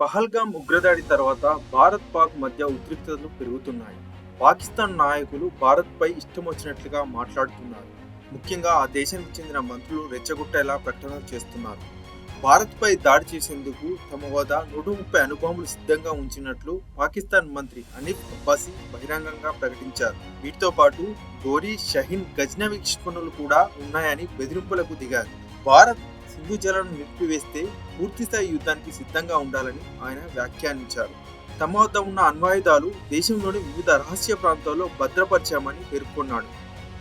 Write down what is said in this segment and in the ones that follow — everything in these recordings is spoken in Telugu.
పహల్గామ్ ఉగ్రదాడి తర్వాత భారత్ పాక్ మధ్య ఉద్రిక్తతలు పెరుగుతున్నాయి. పాకిస్తాన్ నాయకులు భారత్పై ఇష్టం వచ్చినట్లుగా మాట్లాడుతున్నారు. ముఖ్యంగా ఆ దేశానికి చెందిన మంత్రులు రెచ్చగొట్టేలా ప్రకటనలు చేస్తున్నారు. భారత్పై దాడి చేసేందుకు తమ వద్ద నూట ముప్పై అణుబాంబులు సిద్ధంగా ఉంచినట్లు పాకిస్తాన్ మంత్రి అనిఫ్ అబ్బాసీ బహిరంగంగా ప్రకటించారు. వీటితో పాటు గోరీ షహీన్ గజ్నవి క్షిపణులు కూడా ఉన్నాయని బెదిరింపులకు దిగారు. భారత్ సింధు జలను నిలిపివేస్తే పూర్తిస్థాయి యుద్ధానికి సిద్ధంగా ఉండాలని ఆయన వ్యాఖ్యానించారు. తమ వద్ద ఉన్న అణ్వాయుధాలు దేశంలోని వివిధ రహస్య ప్రాంతాల్లో భద్రపరిచామని పేర్కొన్నాడు.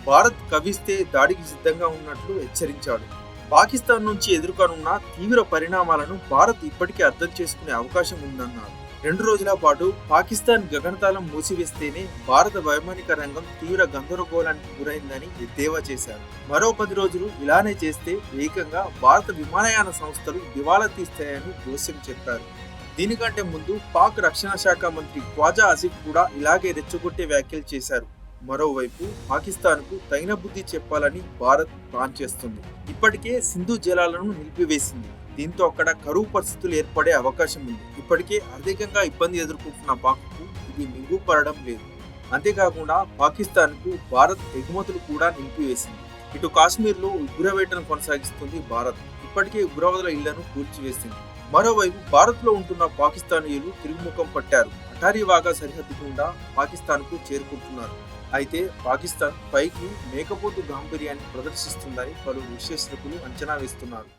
భారత్ కవిస్తే దాడికి సిద్ధంగా ఉన్నట్లు హెచ్చరించాడు. పాకిస్తాన్ నుంచి ఎదుర్కొనున్న తీవ్ర పరిణామాలను భారత్ ఇప్పటికే అర్థం చేసుకునే అవకాశం ఉందన్నారు. రెండు రోజుల పాటు పాకిస్తాన్ గగనతాళం మూసివేస్తేనే భారత వైమానిక రంగం తీవ్ర గందరగోళానికి గురైందని ఎద్దేవా చేశారు. మరో పది రోజులు ఇలానే చేస్తే ఏకంగా భారత విమానయాన సంస్థలు దివాలా తీస్తాయని జోస్యం చెప్పారు. దీనికంటే ముందు పాక్ రక్షణ శాఖ మంత్రి ఖ్వాజా ఆసిఫ్ కూడా ఇలాగే రెచ్చగొట్టే వ్యాఖ్యలు చేశారు. మరోవైపు పాకిస్తాన్కు తగిన బుద్ధి చెప్పాలని భారత్ ప్లాన్ చేస్తుంది. ఇప్పటికే సింధు జలాలను నిలిపివేసింది. దీంతో అక్కడ కరువు పరిస్థితులు ఏర్పడే అవకాశం ఉంది. ఇప్పటికే ఆర్థికంగా ఇబ్బంది ఎదుర్కొంటున్న పాక్కు ఇది మింగుపడడం లేదు. అంతేకాకుండా పాకిస్తాన్కు భారత్ ఎగుమతులు కూడా నిలిపివేసింది. ఇటు కాశ్మీర్లో ఉగ్రవేటను కొనసాగిస్తుంది భారత్. ఇప్పటికే ఉగ్రవాదుల ఇళ్ళను కూల్చివేసింది. మరోవైపు భారత్లో ఉంటున్న పాకిస్తానీయులు తిరుగుముఖం పట్టారు. అటారీ వాగా సరిహద్దు గుండా పాకిస్తాన్కు చేరుకుంటున్నారు. అయితే పాకిస్తాన్ పైకి మేకపోతు గాంభీర్యాన్ని ప్రదర్శిస్తుందని పలు విశ్లేషకులు అంచనా వేస్తున్నారు.